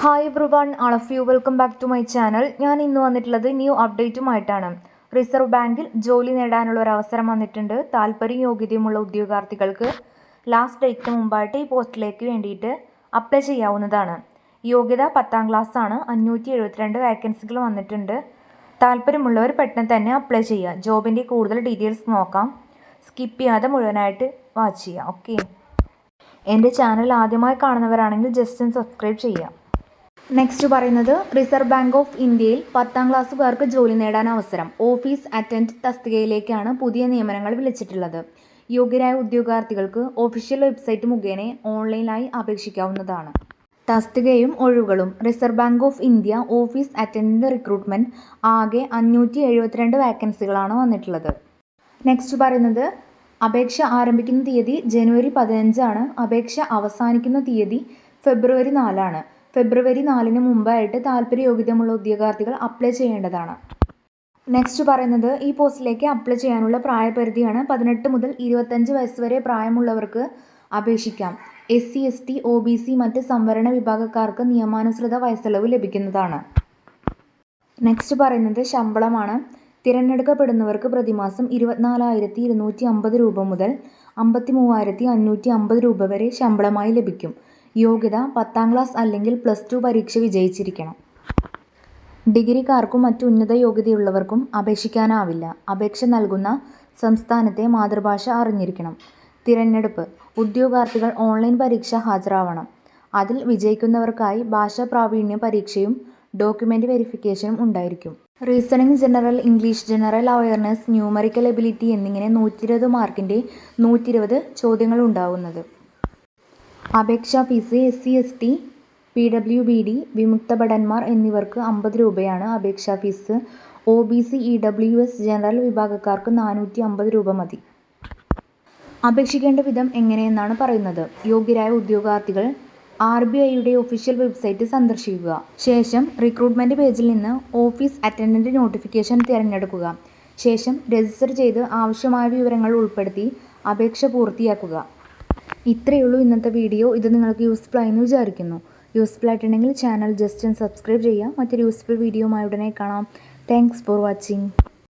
Hi one all of you welcome back to my channel ഞാൻ ഇന്ന് വന്നിട്ടുള്ളത് new അപ്ഡേറ്റുമായിട്ടാണ് reserve ബാങ്കിൽ ജോലി നേടാനുള്ള ഒരു അവസരം വന്നിട്ടുണ്ട്. താല്പര്യം യോഗ്യതയുമുള്ള ഉദ്യോഗാർത്ഥികൾക്ക് ലാസ്റ്റ് ഡേറ്റിന് മുമ്പായിട്ട് ഈ പോസ്റ്റിലേക്ക് വേണ്ടിയിട്ട് അപ്ലൈ ചെയ്യാവുന്നതാണ്. യോഗ്യത പത്താം ക്ലാസ് ആണ്. അഞ്ഞൂറ്റി എഴുപത്തിരണ്ട് വേക്കൻസികൾ വന്നിട്ടുണ്ട്. താല്പര്യമുള്ളവർ പെട്ടെന്ന് തന്നെ അപ്ലൈ ചെയ്യുക. ജോബിന്റെ കൂടുതൽ ഡീറ്റെയിൽസ് നോക്കാം. സ്കിപ്പ് ചെയ്യാതെ മുഴുവനായിട്ട് വാച്ച് ചെയ്യുക. ഓക്കെ എന്റെ ചാനൽ ആദ്യമായി കാണുന്നവരാണെങ്കിൽ ജസ്റ്റ് ഒന്ന് സബ്സ്ക്രൈബ് ചെയ്യുക. നെക്സ്റ്റ് പറയുന്നത് റിസർവ് ബാങ്ക് ഓഫ് ഇന്ത്യയിൽ പത്താം ക്ലാസ്സുകാർക്ക് ജോലി നേടാൻ അവസരം. ഓഫീസ് അറ്റൻഡ് തസ്തികയിലേക്കാണ് പുതിയ നിയമനങ്ങൾ വിളിച്ചിട്ടുള്ളത്. യോഗ്യരായ ഉദ്യോഗാർത്ഥികൾക്ക് ഒഫീഷ്യൽ വെബ്സൈറ്റ് മുഖേന ഓൺലൈനായി അപേക്ഷിക്കാവുന്നതാണ്. തസ്തികയും ഒഴിവുകളും. Reserve bank of India office attendant recruitment ആകെ അഞ്ഞൂറ്റി എഴുപത്തിരണ്ട് വാക്കൻസികളാണ് വന്നിട്ടുള്ളത്. നെക്സ്റ്റ് പറയുന്നത് അപേക്ഷ ആരംഭിക്കുന്ന തീയതി ജനുവരി പതിനഞ്ചാണ്. അപേക്ഷ അവസാനിക്കുന്ന തീയതി ഫെബ്രുവരി നാലാണ്. ഫെബ്രുവരി നാലിന് മുമ്പായിട്ട് താല്പര്യ യോഗ്യതമുള്ള ഉദ്യോഗാർത്ഥികൾ അപ്ലൈ ചെയ്യേണ്ടതാണ്. നെക്സ്റ്റ് പറയുന്നത് ഈ പോസ്റ്റിലേക്ക് അപ്ലൈ ചെയ്യാനുള്ള പ്രായപരിധിയാണ് പതിനെട്ട് മുതൽ ഇരുപത്തഞ്ച് വയസ്സ് വരെ പ്രായമുള്ളവർക്ക് അപേക്ഷിക്കാം. S C S T O B C മറ്റ് സംവരണ വിഭാഗക്കാർക്ക് നിയമാനുസൃത വയസ്സളവ് ലഭിക്കുന്നതാണ്. നെക്സ്റ്റ് പറയുന്നത് ശമ്പളമാണ്. തിരഞ്ഞെടുക്കപ്പെടുന്നവർക്ക് പ്രതിമാസം ഇരുപത്തിനാലായിരത്തി ഇരുന്നൂറ്റി അമ്പത് രൂപ മുതൽ അമ്പത്തി മൂവായിരത്തി അഞ്ഞൂറ്റി അമ്പത് രൂപ വരെ ശമ്പളമായി ലഭിക്കും. യോഗ്യത പത്താം ക്ലാസ് അല്ലെങ്കിൽ പ്ലസ് ടു പരീക്ഷ വിജയിച്ചിരിക്കണം. ഡിഗ്രിക്കാർക്കും മറ്റു ഉന്നത യോഗ്യതയുള്ളവർക്കും അപേക്ഷിക്കാനാവില്ല. അപേക്ഷ നൽകുന്ന സംസ്ഥാനത്തെ മാതൃഭാഷ അറിഞ്ഞിരിക്കണം. തിരഞ്ഞെടുപ്പ്. ഉദ്യോഗാർത്ഥികൾ ഓൺലൈൻ പരീക്ഷ ഹാജരാവണം. അതിൽ വിജയിക്കുന്നവർക്കായി ഭാഷാ പ്രാവീണ്യ പരീക്ഷയും ഡോക്യുമെന്റ് വെരിഫിക്കേഷനും ഉണ്ടായിരിക്കും. Reasoning general English general awareness numerical ability എന്നിങ്ങനെ നൂറ്റിരുപത് മാർക്കിന്റെ നൂറ്റിരുപത് ചോദ്യങ്ങൾ ഉണ്ടാവുന്നത് അപേക്ഷാ fee S C S T P W B D വിമുക്ത ഭടന്മാർ എന്നിവർക്ക് അമ്പത് രൂപയാണ് അപേക്ഷാ fee. O B C E W S general വിഭാഗക്കാർക്ക് നാനൂറ്റി അമ്പത് രൂപ മതി. അപേക്ഷിക്കേണ്ട വിധം എങ്ങനെയെന്നാണ് പറയുന്നത്? യോഗ്യരായ ഉദ്യോഗാർത്ഥികൾ ആർ ബി ഐയുടെ ഒഫീഷ്യൽ വെബ്സൈറ്റ് സന്ദർശിക്കുക. ശേഷം റിക്രൂട്ട്മെന്റ് പേജിൽ നിന്ന് ഓഫീസ് അറ്റൻഡന്റ് നോട്ടിഫിക്കേഷൻ തിരഞ്ഞെടുക്കുക. ശേഷം രജിസ്റ്റർ ചെയ്ത് ആവശ്യമായ വിവരങ്ങൾ ഉൾപ്പെടുത്തി അപേക്ഷ പൂർത്തിയാക്കുക. ഇത്രയേ ഉള്ളൂ ഇന്നത്തെ വീഡിയോ. ഇത് നിങ്ങൾക്ക് യൂസ്ഫുൾ ആയെന്ന് വിചാരിക്കുന്നു. യൂസ്ഫുൾ ആയിട്ടുണ്ടെങ്കിൽ ചാനൽ ജസ്റ്റ് സബ്സ്ക്രൈബ് ചെയ്യാം മറ്റൊരു യൂസ്ഫുൾ വീഡിയോയുമായി ഉടനെ കാണാം. Thanks for watching